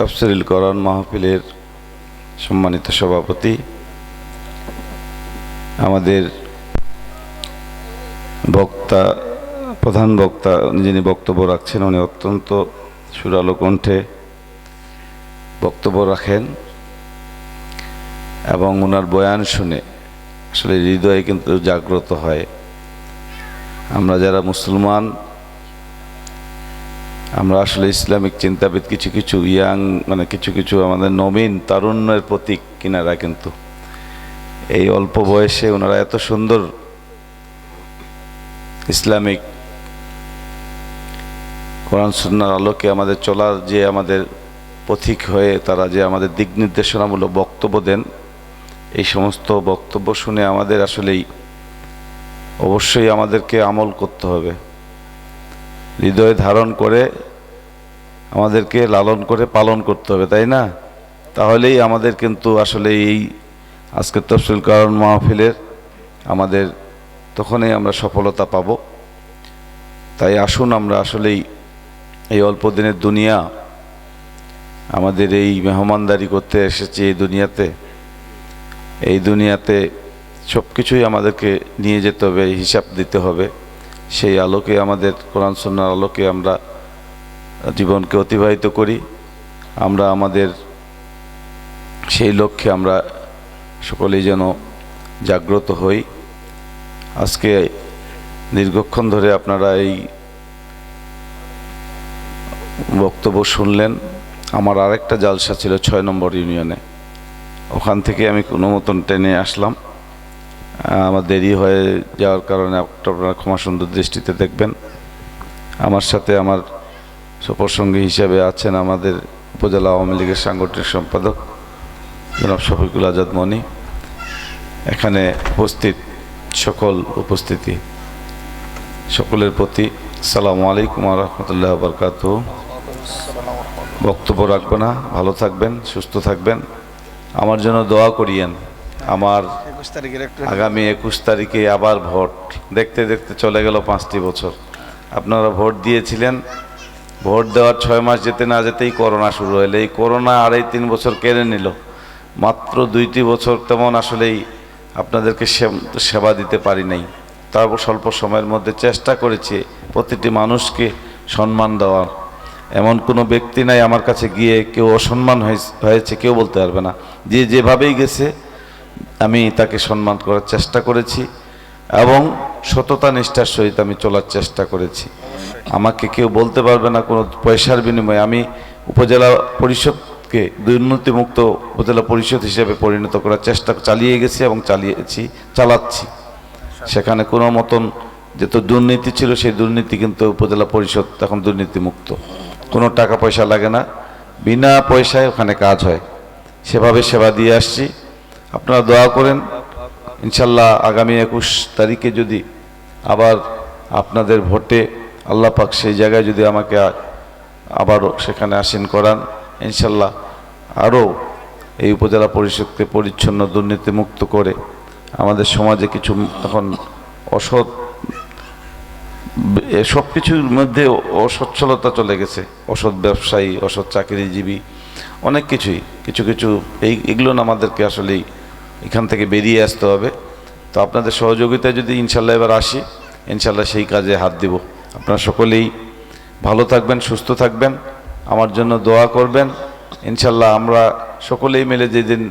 তাফসিরুল করণ মাহফিলের সম্মানিত সভাপতি। আমাদের বক্তা, প্রধান বক্তা যিনি বক্তব্য রাখছেন, উনি অত্যন্ত সুরালো কণ্ঠে বক্তব্য রাখেন এবং ওনার বয়ান শুনে আসলে হৃদয়ে কিন্তু জাগ্রত হয়। আমরা যারা মুসলমান আমরা আসলে ইসলামিক চিন্তাবিদ কিছু কিছু ইয়াং মানে কিছু কিছু আমাদের নবীন তারুণ্যের প্রতীক কিনারা কিন্তু। এই অল্প বয়সে ওনারা এত সুন্দর ইসলামিক কোরআন সুন্নার আলোকে আমাদের চলার যে আমাদের পথিক হয়ে তারা যে আমাদের দিক নির্দেশনামূলক বক্তব্য দেন, এই সমস্ত বক্তব্য শুনে আমাদের আসলেই অবশ্যই আমাদেরকে আমল করতে হবে। হৃদয়ে ধারণ করে আমাদেরকে লালন করে পালন করতে হবে, তাই না? তাহলেই আমাদের কিন্তু আসলে এই আজকের তফসিল কারণ মাহফিলের আমাদের তখনই আমরা সফলতা পাব। তাই আসুন আমরা আসলেই এই অল্প দিনের দুনিয়া, আমাদের এই মেহমানদারি করতে এসেছি এই দুনিয়াতে। এই দুনিয়াতে সব কিছুই আমাদেরকে নিয়ে যেতে হবে, হিসাব দিতে হবে। সেই আলোকে, আমাদের কোরআন সন্ন্যার আলোকে আমরা জীবনকে অতিবাহিত করি। আমরা আমাদের সেই লক্ষ্যে আমরা সকলেই যেন জাগ্রত হই। আজকে দীর্ঘক্ষণ ধরে আপনারা এই বক্তব্য শুনলেন। আমার আরেকটা জালসা ছিল ছয় নম্বর ইউনিয়নে। ওখান থেকে আমি কোনো মতন টেনে আসলাম। আমার দেরি হয়ে যাওয়ার কারণে আপনারা ক্ষমা সুন্দর দৃষ্টিতে দেখবেন। আমার সাথে আমার সফরসঙ্গী হিসেবে আছেন আমাদের উপজেলা আওয়ামী লীগের সাংগঠনিক সম্পাদক জনাব শফিকুল আজাদ মনি। এখানে উপস্থিত সকল উপস্থিতি, সকলের প্রতি সালামু আলাইকুম রহমতুল্লাহ বরকাত বক্তব্য রাখব না, ভালো থাকবেন, সুস্থ থাকবেন। আমার জন্য দোয়া করিয়েন। আমার একুশ তারিখের একটু আগামী একুশ তারিখে আবার ভোট। দেখতে দেখতে চলে গেল পাঁচটি বছর। আপনারা ভোট দিয়েছিলেন। ভোট দেওয়ার ছয় মাস যেতে না যেতেই করোনা শুরু হলো। এই করোনা আড়াই তিন বছর কেড়ে নিল। মাত্র দুইটি বছর তেমন আসলেই আপনাদেরকে সে- সেবা দিতে পারি নাই। তারপর স্বল্প সময়ের মধ্যে চেষ্টা করেছি প্রতিটি মানুষকে সম্মান দেওয়ার। এমন কোনো ব্যক্তি নাই আমার কাছে গিয়ে কেউ অসম্মান হয়েছে কেউ বলতে পারবে না। যে যেভাবেই গেছে আমি তাকে সম্মান করার চেষ্টা করেছি এবং সততা, নিষ্ঠার সহিত আমি চলার চেষ্টা করেছি। আমাকে কেউ বলতে পারবে না কোনো পয়সার বিনিময়ে। আমি উপজেলা পরিষদকে দুর্নীতিমুক্ত উপজেলা পরিষদ হিসেবে পরিণত করার চেষ্টা চালিয়ে গেছি এবং চালিয়েছি, চালাচ্ছি। সেখানে কোনো মতন যেহেতু দুর্নীতি ছিল, সেই দুর্নীতি কিন্তু উপজেলা পরিষদ এখন দুর্নীতিমুক্ত। কোনো টাকা পয়সা লাগে না। বিনা পয়সায় ওখানে কাজ হয়। সেভাবে সেবা দিয়ে আসছি। আপনারা দোয়া করেন, ইনশাল্লাহ আগামী একুশ তারিখে যদি আবার আপনাদের ভোটে আল্লাহ পাক সেই জায়গায় যদি আমাকে আবারও সেখানে আসীন করান, ইনশাল্লাহ আরও এই উপজেলা পরিষদকে পরিচ্ছন্ন দুর্নীতিমুক্ত করে আমাদের সমাজে কিছু এখন অসৎ সব কিছুর মধ্যে অসচ্ছলতা চলে গেছে। অসৎ ব্যবসায়ী, অসৎ চাকরিজীবী, অনেক কিছুই, কিছু কিছু, এই, এগুলো আমাদেরকে আসলেই এখান থেকে বেরিয়ে আসতে হবে। তো আপনাদের সহযোগিতায় যদি ইনশাল্লাহ এবার আসি ইনশাল্লাহ সেই কাজে হাত দিব। আপনারা সকলেই ভালো থাকবেন সুস্থ থাকবেন আমার জন্য দোয়া করবেন। ইনশাল্লাহ আমরা সকলেই মিলে যেদিন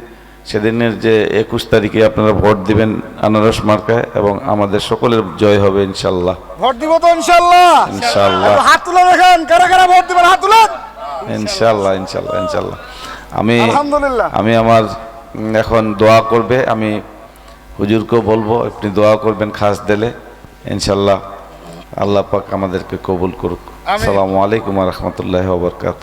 সেদিনের যে একুশ তারিখে আপনারা ভোট দিবেন আনারস মার্কায় এবং আমাদের সকলের জয় হবে ইনশাল্লাহ। ভোট দিব তো ইনশাল্লাহ। ইনশাল্লাহ। হাত তুলে দেখেন কারা কারা ভোট দিবেন? হাত তুলেন। ইনশাল্লাহ ইনশাল্লাহ ইনশাল্লাহ। আমি আলহামদুলিল্লাহ। আমি আমার এখন দোয়া করবে আমি হুজুরকেও বলব আপনি দোয়া করবেন খাস দিলে ইনশাল্লাহ আল্লাহ পাক আমাদেরকে কবুল করুক। আসসালামু আলাইকুম রহমতুল্লাহ বরকাত